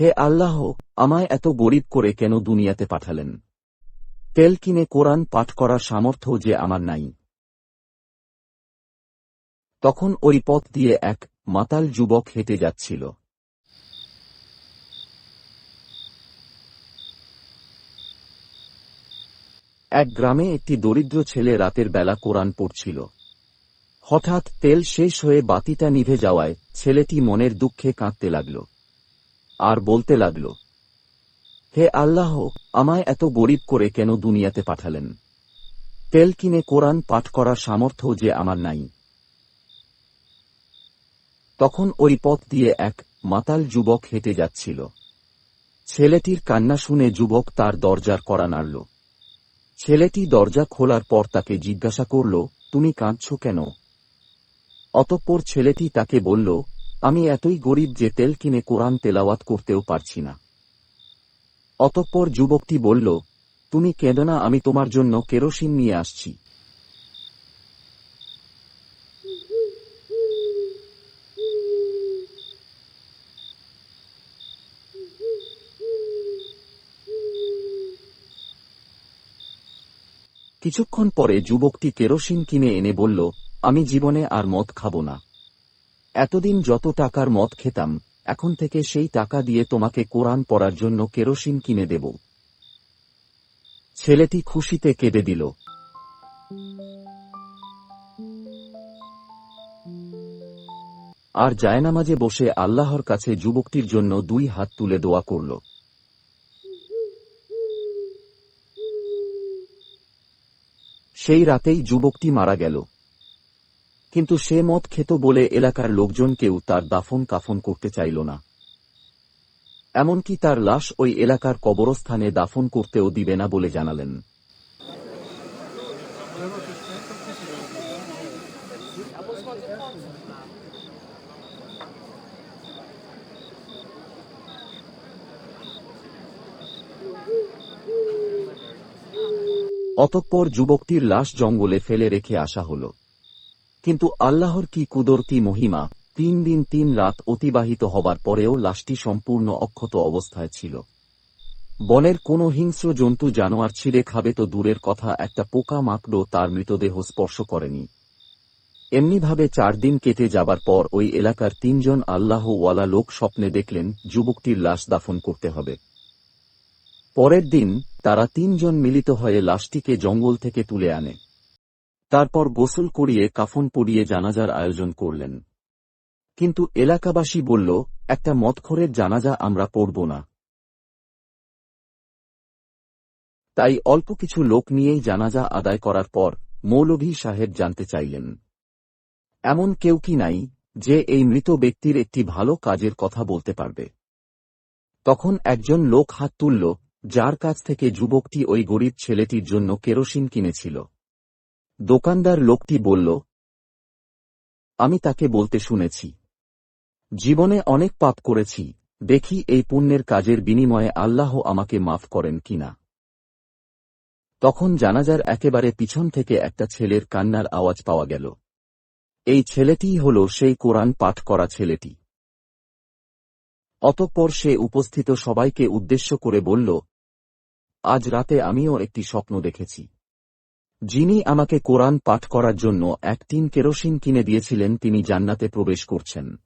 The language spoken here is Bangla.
হে আল্লাহ, আমায় এত গরিব করে কেন দুনিয়াতে পাঠালেন? তেল কিনে কোরআন পাঠ করার সামর্থ্য যে আমার নাই। তখন ওই পথ দিয়ে এক মাতাল যুবক হেঁটে যাচ্ছিল। এক গ্রামে একটি দরিদ্র ছেলে রাতের বেলা কোরআন পড়ছিল। হঠাৎ তেল শেষ হয়ে বাতিটা নিভে যাওয়ায় ছেলেটি মনের দুঃখে কাঁদতে লাগল। আর বলতে লাগল, হে আল্লাহ, আমায় এত গরিব করে কেন দুনিয়াতে পাঠালেন? তেল কিনে কোরআন পাঠ করার সামর্থ্য যে আমার নাই। তখন ওই পথ দিয়ে এক মাতাল যুবক হেঁটে যাচ্ছিল। ছেলেটির কান্না শুনে যুবক তার দরজার করা নাড়ল। ছেলেটি দরজা খোলার পর তাকে জিজ্ঞাসা করল, তুমি কাঁদছ কেন? অতঃপর ছেলেটি তাকে বলল আমি এতই গরিব যে তেল কিনে কোরআন তেলাওয়াত করতেও পারছি না। অতঃপর যুবকটি বলল, তুমি কেঁদো না, আমি তোমার জন্য কেরোসিন নিয়ে আসছি। কিছুক্ষণ পরে যুবকটি কেরোসিন কিনে এনে বলল, আমি জীবনে আর মদ খাব না। এতদিন যত টাকার মদ খেতাম, এখন থেকে সেই টাকা দিয়ে তোমাকে কোরআন পড়ার জন্য কেরোসিন কিনে দেব। ছেলেটি খুশিতে কেঁদে দিল। আর জায়নামাজে বসে আল্লাহর কাছে যুবকটির জন্য দুই হাত তুলে দোয়া করল। সেই রাতেই যুবকটি মারা গেল। কিন্তু সে মদ খেত বলে এলাকার লোকজন কেউ তার দাফন কাফন করতে চাইল না। এমনকি তার লাশ ওই এলাকার কবরস্থানে দাফন করতেও দিবে না বলে জানালেন। অতঃপর যুবকটির লাশ জঙ্গলে ফেলে রেখে আসা হল। কিন্তু আল্লাহর কি কুদরতি মহিমা, তিন দিন তিন রাত অতিবাহিত হবার পরেও লাশটি সম্পূর্ণ অক্ষত অবস্থায় ছিল। বনের কোনো হিংস্র জন্তু জানোয়ার ছিঁড়ে খাবে তো দূরের কথা, একটা পোকা মাকড়ও তার মৃতদেহ স্পর্শ করেনি। এমনিভাবে চার দিন কেটে যাবার পর ওই এলাকার তিনজন আল্লাহওয়ালা লোক স্বপ্নে দেখলেন, যুবকটির লাশ দাফন করতে হবে। পরের দিন তারা তিনজন মিলিত হয়ে লাশটিকে জঙ্গল থেকে তুলে আনে। তারপর গোসল করিয়ে কাফন পরিয়ে জানাজার আয়োজন করলেন। কিন্তু এলাকাবাসী বলল, একটা মদখরের জানাজা আমরা পড়ব না। তাই অল্প কিছু লোক নিয়েই জানাজা আদায় করার পর মৌলভী সাহেব জানতে চাইলেন, এমন কেউ কি নাই যে এই মৃত ব্যক্তির একটি ভালো কাজের কথা বলতে পারবে? তখন একজন লোক হাত তুলল, যার কাছ থেকে যুবকটি ওই গরিব ছেলেটির জন্য কেরোসিন কিনেছিল। দোকানদার লোকটি বলল, আমি তাকে বলতে শুনেছি। জীবনে অনেক পাপ করেছি। দেখি এই পুণ্যের কাজের বিনিময়ে আল্লাহ আমাকে মাফ করেন কিনা তখন জানাজার একেবারে পিছন থেকে একটা ছেলের কান্নার আওয়াজ পাওয়া গেল। এই ছেলেটিই হল সেই কোরআন পাঠ করা ছেলেটি। অতঃপর সে উপস্থিত সবাইকে উদ্দেশ্য করে বলল, আজ রাতে আমিও একটি স্বপ্ন দেখেছি। যিনি আমাকে কোরআন পাঠ করার জন্য এক টিন কেরোসিন কিনে দিয়েছিলেন, তিনি জান্নাতে প্রবেশ করছেন।